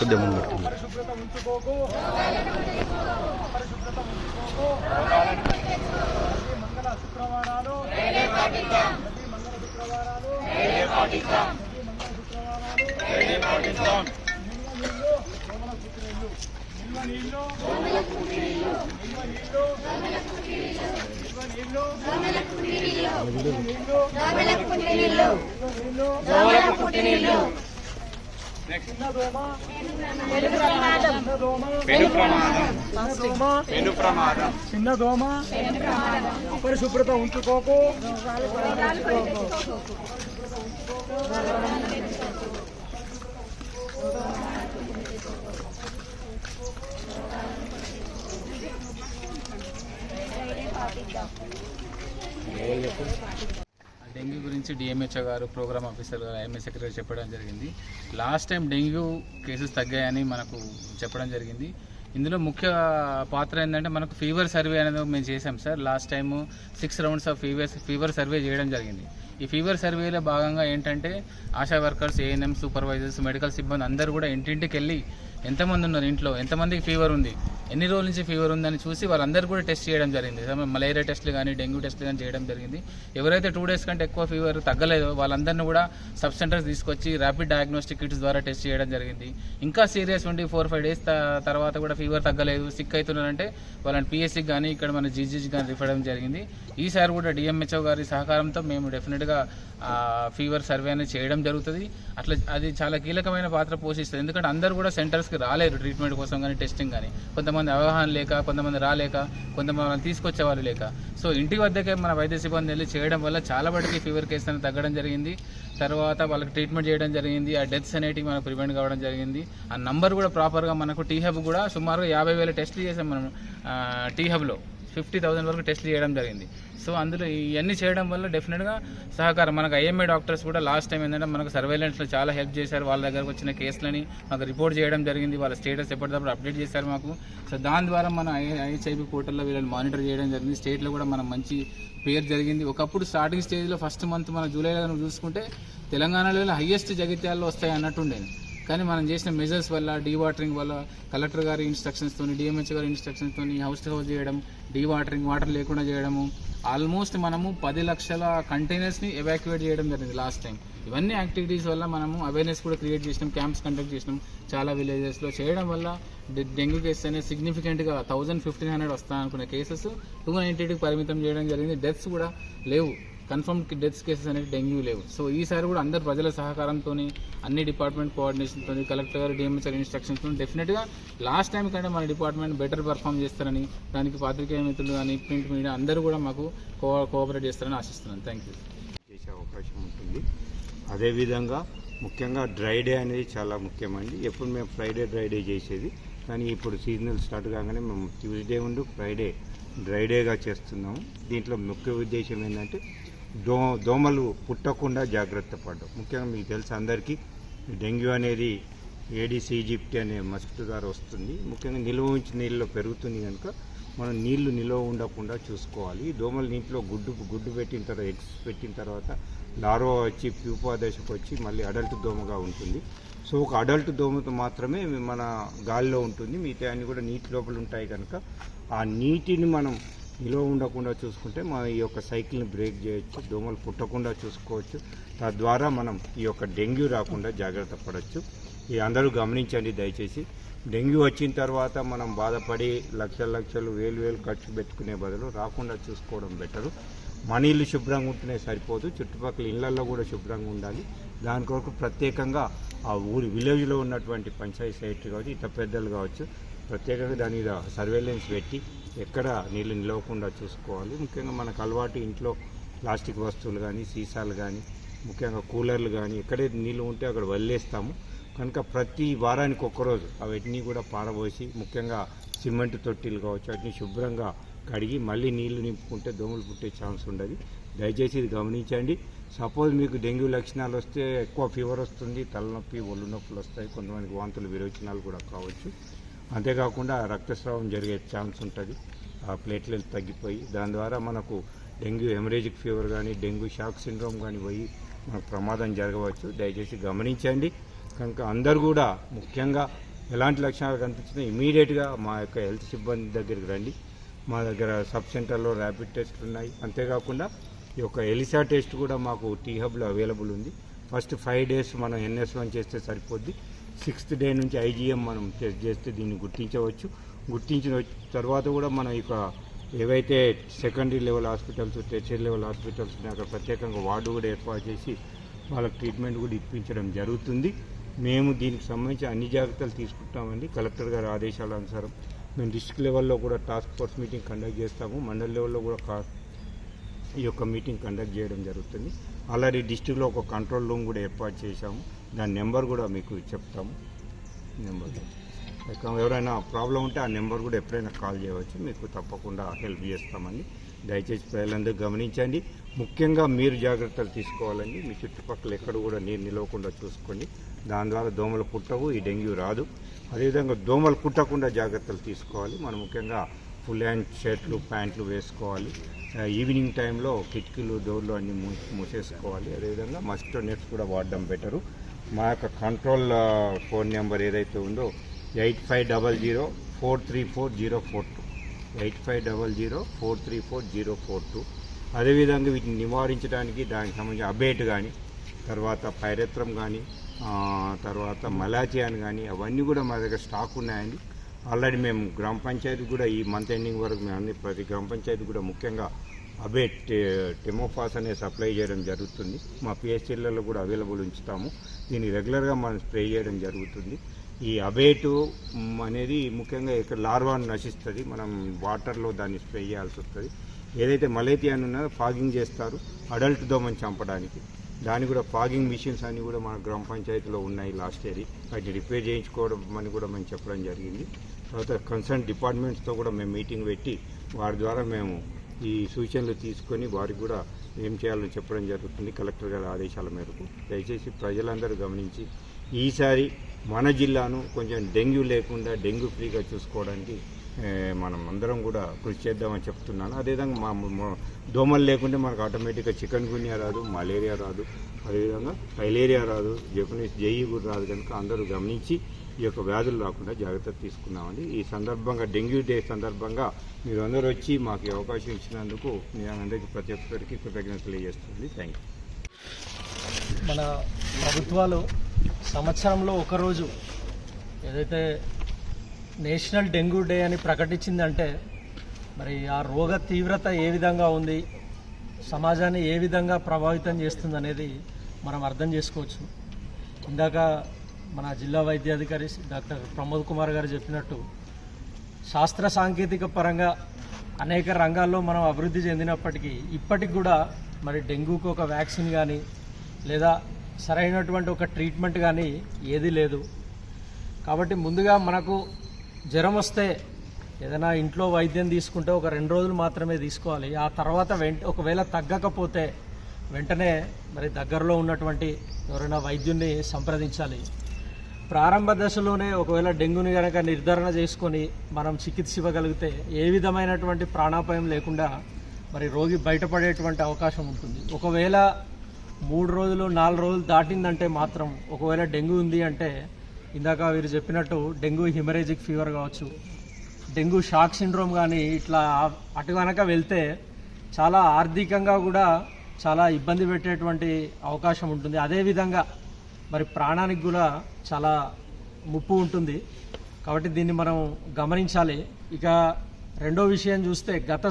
కొద్దిగా ముందు పెట్టుకోండి. పరిశుభ్రత ఉంచుకోకు పెను ప్రమాదం చిన్న దోమ చిన్న దోమ పరిశుభ్రత ఉంచుకోకు డెంగ్యూ గురించి డిఎంహెచ్ఓ గారు ప్రోగ్రామ్ ఆఫీసర్ గారు ఐఎంఏ సెక్రటరీ చెప్పడం జరిగింది. లాస్ట్ టైం డెంగ్యూ కేసెస్ తగ్గాయని మనకు చెప్పడం జరిగింది. ఇందులో ముఖ్య పాత్ర ఏంటంటే మనకు ఫీవర్ సర్వే అనేది మేము చేసాం sir. Last time six rounds of fever fever survey చేయడం జరిగింది. ఈ ఫీవర్ సర్వేలో భాగంగా ఏంటంటే ASHA workers ANM supervisors medical సిబ్బంది అందరూ కూడా ఇంటింటికి వెళ్ళి ఎంతమంది ఉన్నారు ఇంట్లో? ఎంతమందికి ఫీవర్ ఉంది? ఎన్ని రోజుల నుంచి ఫీవర్ ఉందని చూసి వాళ్ళందరూ కూడా టెస్ట్ చేయడం జరిగింది. మలేరియా టెస్ట్లు కానీ డెంగ్యూ టెస్ట్లు కానీ చేయడం జరిగింది. ఎవరైతే టూ డేస్ కంటే ఎక్కువ ఫీవర్ తగ్గలేదో వాళ్ళందరినీ కూడా సబ్ సెంటర్స్ తీసుకొచ్చి ర్యాపిడ్ డయాగ్నోస్టిక్ కిట్స్ ద్వారా టెస్ట్ చేయడం జరిగింది. ఇంకా సీరియస్ ఉండి ఫోర్ ఫైవ్ డేస్ తర్వాత కూడా ఫీవర్ తగ్గలేదు. సిక్ అవుతున్నారంటే వాళ్ళని పిఎస్సికి కానీ ఇక్కడ మన జీజీకి కానీ రిఫర్ అవ్వడం జరిగింది. ఈసారి కూడా డిఎంహెచ్ఓ గారి సహకారంతో మేము డెఫినెట్గా ఫీవర్ సర్వే అనేది చేయడం జరుగుతుంది. అట్లా అది చాలా కీలకమైన పాత్ర పోషిస్తుంది. ఎందుకంటే అందరూ కూడా సెంటర్స్ హాస్పిటల్స్కి రాలేరు ట్రీట్మెంట్ కోసం కానీ టెస్టింగ్ కానీ. కొంతమంది అవగాహన లేక కొంతమంది రాలేక కొంతమంది తీసుకొచ్చే వాళ్ళు లేక. సో ఇంటి వద్దకే మన వైద్య సిబ్బంది వెళ్ళి చేయడం వల్ల చాలా వాటికి ఫీవర్ కేసు అనేది తగ్గడం జరిగింది. తర్వాత వాళ్ళకి ట్రీట్మెంట్ చేయడం జరిగింది. ఆ డెత్స్ అనేటివి మనకు ప్రివెంట్ కావడం జరిగింది. ఆ నంబర్ కూడా ప్రాపర్గా మనకు టీ హబ్ కూడా సుమారుగా యాభై వేల టెస్టులు చేసాం మనం టీ హబ్లో ఫిఫ్టీ థౌసండ్ వరకు టెస్ట్లు చేయడం జరిగింది. సో అందులో ఇవన్నీ చేయడం వల్ల డెఫినెట్గా సహకారం. మనకు ఐఎంఏ డాక్టర్స్ కూడా లాస్ట్ టైం ఏంటంటే మనకు సర్వేలెన్స్లో చాలా హెల్ప్ చేశారు. వాళ్ళ దగ్గరకు వచ్చిన కేసులని మాకు రిపోర్ట్ చేయడం జరిగింది. వాళ్ళ స్టేటస్ ఎప్పటికప్పుడు అప్డేట్ చేశారు మాకు. సో దాని ద్వారా మన ఐహెచ్ఐబి పోర్టల్లో వీళ్ళని మానిటర్ చేయడం జరిగింది. స్టేట్లో కూడా మనం మంచి పేరు జరిగింది. ఒకప్పుడు స్టార్టింగ్ స్టేజ్లో ఫస్ట్ మంత్ మన జూలైలో చూసుకుంటే తెలంగాణలో హైయెస్ట్ జగిత్యాల్లో వస్తాయి అన్నట్టుండేది కానీ మనం చేసిన మెజర్స్ వల్ల డీవాటరింగ్ వల్ల కలెక్టర్ గారి ఇన్స్ట్రక్షన్స్తో డిఎంహెచ్ గారి ఇన్స్ట్రక్షన్స్తో హౌస్ టు హౌస్ చేయడం డీవాటరింగ్ వాటర్ లేకుండా చేయడము ఆల్మోస్ట్ మనము పది లక్షల కంటైనర్స్ని ఎవాక్యువేట్ చేయడం జరిగింది లాస్ట్ టైం ఇవన్నీ యాక్టివిటీస్ వల్ల మనము అవేర్నెస్ కూడా క్రియేట్ చేసినాం క్యాంప్స్ కండక్ట్ చేసినాం చాలా విలేజెస్లో చేయడం వల్ల డెంగ్యూ కేసెస్ అనేది సిగ్నిఫికెంట్గా థౌజండ్ ఫిఫ్టీన్ హండ్రెడ్ వస్తాయనుకున్న కేసెస్ టూ నైంటీకి పరిమితం చేయడం జరిగింది. డెత్స్ కూడా లేవు. కన్ఫర్మ్ డెత్స్ కేసెస్ అనేవి డెంగ్యూ లేవు. సో ఈసారి కూడా అందరు ప్రజల సహకారంతో అన్ని డిపార్ట్మెంట్ కోఆర్డినేషన్తో కలెక్టర్ గారు డిఎంహెచ్ఆర్ ఇన్స్ట్రక్షన్స్తో డెఫినెట్గా లాస్ట్ టైం కంటే మన డిపార్ట్మెంట్ బెటర్ పర్ఫామ్ చేస్తారని దానికి పాత్రికేయ మిత్రులు కానీ ప్రింట్ మీడియా అందరూ కూడా మాకు కో కోఆపరేట్ చేస్తారని ఆశిస్తున్నాను. థ్యాంక్ యూ చేసే అవకాశం ఉంటుంది. అదేవిధంగా ముఖ్యంగా డ్రై డే అనేది చాలా ముఖ్యమండి. ఎప్పుడు మేము ఫ్రైడే డ్రై డే చేసేది. కానీ ఇప్పుడు సీజనల్ స్టార్ట్ కాగానే మేము ట్యూస్డే ఉండు ఫ్రైడే డ్రై డేగా చేస్తున్నాము. దీంట్లో ముఖ్య ఉద్దేశం ఏంటంటే దో దోమలు పుట్టకుండా జాగ్రత్త పడడం. ముఖ్యంగా మీకు తెలుసు అందరికీ డెంగ్యూ అనేది ఏడీసీ ఈజిప్ట్ అనే మస్కిటో ద్వారా వస్తుంది. ముఖ్యంగా నిల్వ ఉంచిన నీళ్ళలో పెరుగుతుంది కనుక మనం నీళ్ళు నిల్వ ఉండకుండా చూసుకోవాలి. దోమలు నీటిలో గుడ్డు గుడ్డు పెట్టిన తర్వాత ఎగ్స్ పెట్టిన తర్వాత లార్వా వచ్చి ప్యూపా దశకు వచ్చి మళ్ళీ అడల్ట్ దోమగా ఉంటుంది. సో ఒక అడల్ట్ దోమతో మాత్రమే మన గాలిలో ఉంటుంది. మిగతా అన్నీ కూడా నీటి లోపల ఉంటాయి కనుక ఆ నీటిని మనం నిలువ ఉండకుండా చూసుకుంటే మనం ఈ యొక్క సైకిల్ని బ్రేక్ చేయొచ్చు దోమలు పుట్టకుండా చూసుకోవచ్చు. తద్వారా మనం ఈ యొక్క డెంగ్యూ రాకుండా జాగ్రత్త పడవచ్చు ఇది అందరూ గమనించండి దయచేసి. డెంగ్యూ వచ్చిన తర్వాత మనం బాధపడి లక్షల లక్షలు వేలు వేలు ఖర్చు పెట్టుకునే బదులు రాకుండా చూసుకోవడం బెటరు. మన ఇల్లు శుభ్రంగా ఉంటేనే సరిపోదు. చుట్టుపక్కల ఇళ్ళలో కూడా శుభ్రంగా ఉండాలి. దాని కొరకు ప్రత్యేకంగా ఆ ఊరి విలేజ్లో ఉన్నటువంటి పంచాయతీ సెక్రటరీ కావచ్చు ఇతర పెద్దలు కావచ్చు. ప్రత్యేకంగా దాని మీద సర్వేలెన్స్ పెట్టి ఎక్కడ నీళ్ళు నిలవకుండా చూసుకోవాలి. ముఖ్యంగా మనకు అలవాటు ఇంట్లో ప్లాస్టిక్ వస్తువులు కానీ సీసాలు కానీ ముఖ్యంగా కూలర్లు కానీ ఎక్కడైతే నీళ్ళు ఉంటే అక్కడ వదిలేస్తాము. కనుక ప్రతి వారానికి ఒక్కరోజు అవన్నీ కూడా పారబోసి ముఖ్యంగా సిమెంట్ తొట్టిలు కావచ్చు వాటిని శుభ్రంగా కడిగి మళ్ళీ నీళ్ళు నింపుకుంటే దోమలు పుట్టే ఛాన్స్ ఉండదు. దయచేసి ఇది గమనించండి. సపోజ్ మీకు డెంగ్యూ లక్షణాలు వస్తే ఎక్కువ ఫీవర్ వస్తుంది తలనొప్పి ఒళ్ళు నొప్పులు వస్తాయి కొంతమందికి వాంతులు విరోచనాలు కూడా కావచ్చు. అంతేకాకుండా రక్తస్రావం జరిగే ఛాన్స్ ఉంటుంది. ఆ ప్లేట్లెట్ తగ్గిపోయి దాని ద్వారా మనకు డెంగ్యూ హెమరేజిక్ ఫీవర్ కానీ డెంగ్యూ షాక్ సిండ్రోమ్ కానీ పోయి మనకు ప్రమాదం జరగవచ్చు. దయచేసి గమనించండి. కనుక అందరు కూడా ముఖ్యంగా ఎలాంటి లక్షణాలు కనిపించినా ఇమీడియట్గా మా యొక్క హెల్త్ సిబ్బంది దగ్గరికి రండి. మా దగ్గర సబ్ సెంటర్లో ర్యాపిడ్ టెస్ట్లు ఉన్నాయి. అంతేకాకుండా ఈ యొక్క ఎలిసా టెస్ట్ కూడా మాకు టీ హబ్లో అవైలబుల్ ఉంది. ఫస్ట్ ఫైవ్ డేస్ మనం ఎన్ఎస్ వన్ చేస్తే సరిపోద్ది. సిక్స్త్ డే నుంచి ఐజీఎం మనం టెస్ట్ చేస్తే దీన్ని గుర్తించవచ్చు. గుర్తించిన తర్వాత కూడా మనం ఇక ఏవైతే secondary level hospitals tertiary level hospitals అక్కడ ప్రత్యేకంగా వార్డు కూడా ఏర్పాటు చేసి వాళ్ళకి ట్రీట్మెంట్ కూడా ఇప్పించడం జరుగుతుంది. మేము దీనికి సంబంధించి అన్ని జాగ్రత్తలు తీసుకుంటామండి. కలెక్టర్ గారి ఆదేశాల అనుసారం మేము డిస్ట్రిక్ట్ లెవెల్లో కూడా టాస్క్ ఫోర్స్ మీటింగ్ కండక్ట్ చేస్తాము. మండల్ లెవెల్లో కూడా ఈ యొక్క మీటింగ్ కండక్ట్ చేయడం జరుగుతుంది. అలాగే డిస్టిక్లో ఒక కంట్రోల్ రూమ్ కూడా ఏర్పాటు చేశాము. దాని నెంబర్ కూడా మీకు చెప్తాము. నెంబర్. ఎవరైనా ప్రాబ్లం ఉంటే ఆ నెంబర్ కూడా ఎప్పుడైనా కాల్ చేయవచ్చు. మీకు తప్పకుండా హెల్ప్ చేస్తామండి. దయచేసి ప్రజలందరూ గమనించండి. ముఖ్యంగా మీరు జాగ్రత్తలు తీసుకోవాలండి. మీ చుట్టుపక్కల ఎక్కడ కూడా నీరు నిలవకుండా చూసుకోండి. దాని ద్వారా దోమలు పుట్టవు ఈ డెంగ్యూ రాదు. అదేవిధంగా దోమలు కుట్టకుండా జాగ్రత్తలు తీసుకోవాలి. మనం ముఖ్యంగా ఫుల్ హ్యాండ్ షర్ట్లు ప్యాంట్లు వేసుకోవాలి. ఈవినింగ్ టైంలో కిటికీలు డోర్లు అన్నీ మూ మూసేసుకోవాలి. అదేవిధంగా మస్కిటో నెట్స్ కూడా వాడడం బెటరు. మా యొక్క కంట్రోల్ ఫోన్ నెంబర్ ఏదైతే ఉందో eight five double zero four three four zero four two. Eight five double zero four three four zero four two. అదేవిధంగా వీటిని నివారించడానికి దానికి సంబంధించి అబేట్ కానీ తర్వాత పైరత్రం కానీ తర్వాత మలాచియాన్ కానీ అవన్నీ కూడా మా దగ్గర స్టాక్ ఉన్నాయండి. ఆల్రెడీ మేము గ్రామ పంచాయతీ కూడా ఈ మంత్ ఎండింగ్ వరకు మేము అన్ని ప్రతి గ్రామ పంచాయతీ కూడా ముఖ్యంగా అబేట్ టెమోఫాస్ అనే సప్లై చేయడం జరుగుతుంది. మా పిహెచ్ఎల్లలో కూడా అవైలబుల్ ఉంచుతాము. దీన్ని రెగ్యులర్గా మనం స్ప్రే చేయడం జరుగుతుంది. ఈ అబేటు అనేది ముఖ్యంగా ఇక్కడ లార్వాను నశిస్తుంది. మనం వాటర్లో దాన్ని స్ప్రే చేయాల్సి వస్తుంది. ఏదైతే మలేరియా ఉన్నదో ఫాగింగ్ చేస్తారు. అడల్ట్ దోమని చంపడానికి. దాని కూడా ఫాగింగ్ మిషన్స్ అన్నీ కూడా మన గ్రామ పంచాయతీలో ఉన్నాయి లాస్ట్ ఇయర్. వాటిని రిపేర్ చేయించుకోవడం అని కూడా మేము చెప్పడం జరిగింది. తర్వాత కన్సర్న్ డిపార్ట్మెంట్స్తో కూడా మేము మీటింగ్ పెట్టి వారి ద్వారా మేము ఈ సూచనలు తీసుకొని వారికి కూడా ఏం చేయాలో చెప్పడం జరుగుతుంది కలెక్టర్ గారి ఆదేశాల మేరకు. దయచేసి ప్రజలందరూ గమనించి ఈసారి మన జిల్లాను కొంచెం డెంగ్యూ లేకుండా డెంగ్యూ ఫ్రీగా చూసుకోవడానికి మనం అందరం కూడా కృషి చేద్దామని చెప్తున్నాను. అదేవిధంగా మా మా- దోమలు లేకుంటే మనకు ఆటోమేటిక్గా చికెన్ గున్యా రాదు మలేరియా రాదు. అదేవిధంగా ఫైలేరియా రాదు జపనీస్ జేఈ కూడా రాదు కనుక అందరూ గమనించి ఈ యొక్క వ్యాధులు రాకుండా జాగ్రత్త తీసుకున్నామండి ఈ సందర్భంగా డెంగ్యూ డే సందర్భంగా మీరు అందరూ వచ్చి మాకు అవకాశం ఇచ్చినందుకు నేను అందరికీ ప్రతి ఒక్కరికి కృతజ్ఞతలు తెలియజేస్తుంది థ్యాంక్ యూ మన ప్రభుత్వాలు సంవత్సరంలో ఒకరోజు ఏదైతే నేషనల్ డెంగ్యూ డే అని ప్రకటించిందంటే మరి ఆ రోగ తీవ్రత ఏ విధంగా ఉంది సమాజాన్ని ఏ విధంగా ప్రభావితం చేస్తుంది అనేది మనం అర్థం చేసుకోవచ్చు. ఇందాక మన జిల్లా వైద్యాధికారి డాక్టర్ ప్రమోద్ కుమార్ గారు చెప్పినట్టు శాస్త్ర సాంకేతిక పరంగా అనేక రంగాల్లో మనం అభివృద్ధి చెందినప్పటికీ ఇప్పటికి కూడా మరి డెంగ్యూకి ఒక వ్యాక్సిన్ కానీ లేదా సరైనటువంటి ఒక ట్రీట్మెంట్ కానీ ఏదీ లేదు. కాబట్టి ముందుగా మనకు జ్వరం వస్తే ఏదైనా ఇంట్లో వైద్యం తీసుకుంటే ఒక రెండు రోజులు మాత్రమే తీసుకోవాలి. ఆ తర్వాత వెంట ఒకవేళ తగ్గకపోతే వెంటనే మరి దగ్గరలో ఉన్నటువంటి ఎవరైనా వైద్యున్ని సంప్రదించాలి. ప్రారంభ దశలోనే ఒకవేళ డెంగ్యూని కనుక నిర్ధారణ చేసుకొని మనం చికిత్స ఇవ్వగలిగితే ఏ విధమైనటువంటి ప్రాణాపాయం లేకుండా మరి రోగి బయటపడేటువంటి అవకాశం ఉంటుంది. ఒకవేళ మూడు రోజులు నాలుగు రోజులు దాటిందంటే మాత్రం ఒకవేళ డెంగ్యూ ఉంది అంటే ఇందాక వీరు చెప్పినట్టు డెంగ్యూ హిమరేజిక్ ఫీవర్ కావచ్చు డెంగ్యూ షాక్ సిండ్రోమ్ కానీ ఇట్లా అటు కనుక వెళ్తే చాలా ఆర్థికంగా కూడా చాలా ఇబ్బంది పెట్టేటువంటి అవకాశం ఉంటుంది. అదేవిధంగా మరి ప్రాణానికి కూడా చాలా ముప్పు ఉంటుంది. కాబట్టి దీన్ని మనం గమనించాలి. ఇక రెండో విషయం చూస్తే గత